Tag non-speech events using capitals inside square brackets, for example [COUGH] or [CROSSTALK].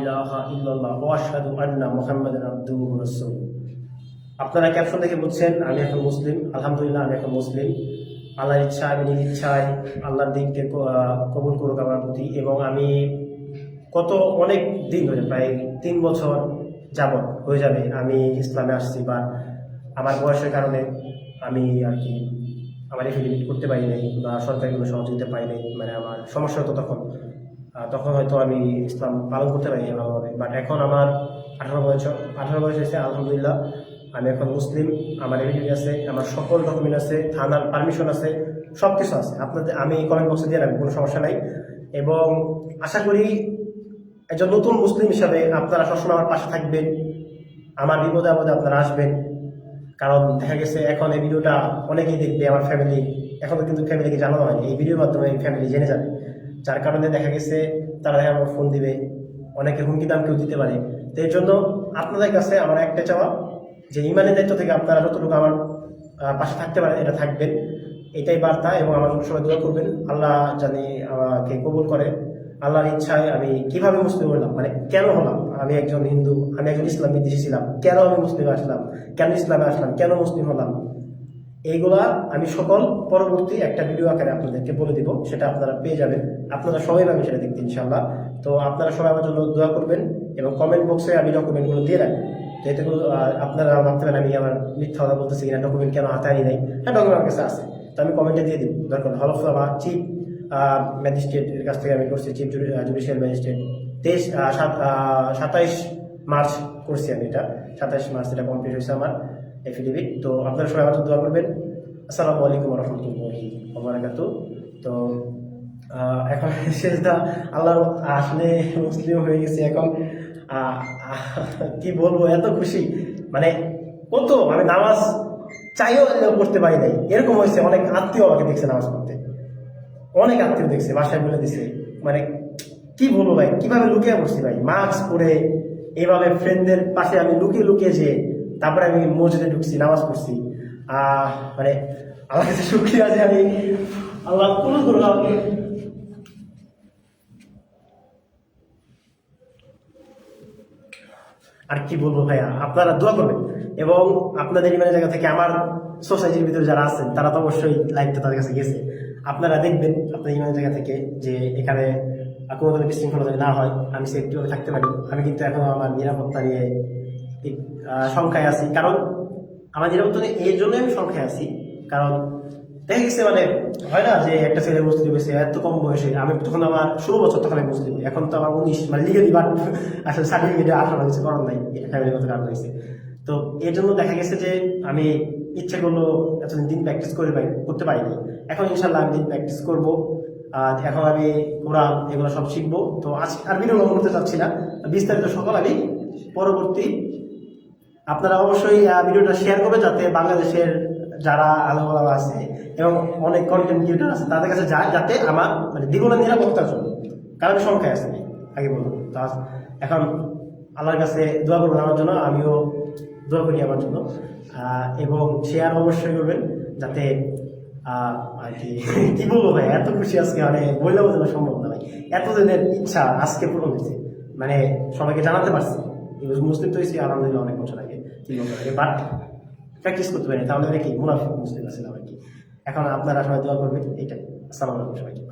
ইলাহা আপনারা ক্যাপশন দেখে বুঝছেন, আমি এখন মুসলিম, আলহামদুলিল্লাহ আমি এখন মুসলিম। আল্লাহর ইচ্ছা, আমি নিজ ইচ্ছায় আল্লাহর দিনকে কবুল করুক আমার প্রতি এবং আমি কত অনেক দিন ধরে, প্রায় তিন বছর যাবত হয়ে যাবে আমি ইসলামে আসছি বা আমার বয়সের কারণে আমি আর কি আমার এফিডেভিট করতে পারি নাই বা সরকারি কোনো সহযোগিতা পাই নাই মানে আমার সমস্যা হতো তখন। তখন হয়তো আমি ইসলাম পালন করতে পারি ভালোভাবে। বাট এখন আমার আঠারো বছর, আঠারো বয়স হয়েছে, আলহামদুলিল্লাহ। আমি এখন মুসলিম, আমার এফিডেভিট আছে, আমার সকল ডকুমেন্ট আছে, থানার পারমিশন আছে সব কিছু আছে। আপনাদের, আমি কমেন্ট বক্সে দিয়ে রাখব, কোনো সমস্যা নাই। এবং আশা করি একজন নতুন মুসলিম হিসাবে আপনারা সবসময় আমার পাশে থাকবেন, আমার বিপদে আপদে আপনারা আসবেন। কারণ দেখা গেছে, এখন এই ভিডিওটা অনেকেই দেখবে, আমার ফ্যামিলি এখনও কিন্তু ফ্যামিলিকে জানানো হয়নি। এই ভিডিওর মাধ্যমে ফ্যামিলি জেনে যাবে। যার কারণে দেখা গেছে তারা দেখা আমার ফোন দিবে। অনেকে হুমকি দাম কেউ দিতে পারে। তো এর জন্য আপনাদের কাছে আমার একটা চাওয়া যে ইমানের দায়িত্ব থেকে আপনারা যতটুকু আমার পাশে থাকতে পারেন, এটা থাকবেন। এটাই বার্তা এবং আমার সবাই দোয়া করবেন। আল্লাহ জানি আমাকে কবুল করে। আল্লাহর ইচ্ছায় আমি কীভাবে মুসলিম হলাম? মানে কেন হলাম? আমি একজন হিন্দু, আমি একজন ইসলাম বিদ্বেষী ছিলাম। কেন আমি মুসলিম আসলাম? কেন ইসলামে আসলাম? কেন মুসলিম হলাম? এইগুলা আমি সকল পরবর্তী একটা ভিডিও আকারে আপনাদেরকে বলে দিব, সেটা আপনারা পেয়ে যাবেন। আপনারা সবাই পাবেন সেটা দেখতে ইনশাল্লাহ তো আপনারা সবাই আমার জন্য দোয়া করবেন এবং কমেন্ট বক্সে আমি ডকুমেন্টগুলো দিয়ে রাখব। যেহেতু আপনারা ভাবতে পারেন আমি আমার মিথ্যা কথা বলতেছি কিনা ডকুমেন্ট কেন হাতে আনি নাই? হ্যাঁ ডকুমেন্ট আমার কাছে আছে। তো আমি কমেন্টে দিয়ে দিব। দরকার হল অফ আমার চিফ ম্যাজিস্ট্রেটের কাছ থেকে আমি করছি চিফ জুডিশিয়াল ম্যাজিস্ট্রেট তেইশ সাত সাতাইশ মার্চ করছি আমি এটা। সাতাইশ মার্চ এটা কমপ্লিট হয়েছে আমার। এফিডেভিট তো আপনারা সবাই জন্য দোয়া করবেন। আসসালামু আলাইকুম রহমতুল্লাহি ওবরাকাতু। তো এখন শেষদা আল্লাহ আসলে মুসলিম হয়ে গেছি এখন। কি বলব, এত খুশি। মানে কত আমি নামাজ চাইও করতে পারি নাই। এরকম হয়েছে, অনেক আত্মীয় আমাকে দেখছে নামাজ পড়তে। অনেক আত্মীয় দেখছে, বাসায় বলে দিছে। মানে কি বলব ভাই, কীভাবে লুকিয়ে পড়ছি ভাই? মাস্ক পরে এইভাবে ফ্রেন্ডদের পাশে আমি লুকিয়ে লুকিয়ে যে তারপরে আমি মসজিদে ঢুকছি, নামাজ পড়ছি। মানে আমার কাছে সুখী আছে আমি আল্লাহ কোনো করুন আর কি বলব ভাইয়া, আপনারা দোয়া করবেন। এবং আপনাদের ইমানের জায়গা থেকে আমার সোসাইটির ভিতরে যারা আছেন, তারা তো অবশ্যই লাইভটা তাদের কাছে গেছে। আপনারা দেখবেন আপনার ইমানের জায়গা থেকে যে এখানে কোনো ধরনের বিশৃঙ্খলা না হয়, আমি সেফটিভাবে থাকতে পারি। আমি কিন্তু এখনও আমার নিরাপত্তা নিয়ে সংখ্যায় আছি। কারণ আমার নিরাপত্তা নিয়ে এর জন্যই আমি সংখ্যায় আছি। কারণ দেখা গেছে মানে হয় না যে একটা ছেলে মুসলিম হয়েছে এত কম বয়সে, আমি তখন আমার ষোলো বছর তখন আমি মুসলিম এখন তো আমার উনিশ মানে লিগেলি বাট আসলে সার্টিফিকেটে আঠারো হয়েছে করার নাই এটা ফ্যামিলিগত কারণ হয়েছে। তো এর জন্য দেখা গেছে যে আমি ইচ্ছে করল এতদিন দিন প্র্যাকটিস করে পাই, করতে পারিনি। এখন ইনশাল্লাহ আমি দিন প্র্যাকটিস করব। আর এখন আমি কোরআন এগুলো সব শিখব। তো আজ আর লং করতে চাচ্ছি না। বিস্তারিত সকল আমি পরবর্তী আপনারা অবশ্যই ভিডিওটা শেয়ার করবেন যাতে বাংলাদেশের যারা আলাদা আছে এবং অনেক কন্টেন্ট ক্রিয়েটার আছে, তাদের কাছে যায়, যাতে আমার মানে দ্বিগুণের নিরাপত্তার জন্য। কারণ সংখ্যায় আছে, আগে বলুন। তা এখন আল্লাহর কাছে দোয়া করবেন আমার জন্য, আমিও দোয়া করি আমার জন্য। এবং শেয়ার অবশ্যই করবেন, যাতে আর কি [LAUGHS] কি বলব ভাই, এত খুশি আজকে মানে বললেও বোঝানো সম্ভব না ভাই। এতদিনের ইচ্ছা আজকে পূরণ হয়েছে। মানে সবাইকে জানাতে পারছি। মুসলিম তো হয়েছি, আলহামদুলিল্লাহ অনেক বছর আগে। বাট প্র্যাকটিস করতে পারি তাহলে কি মুসলিম আছে না আর কি এখন আপনারা সবাই দোয়া করবেন, এইটাই। আসসালামু আলাইকুম সবাইকে।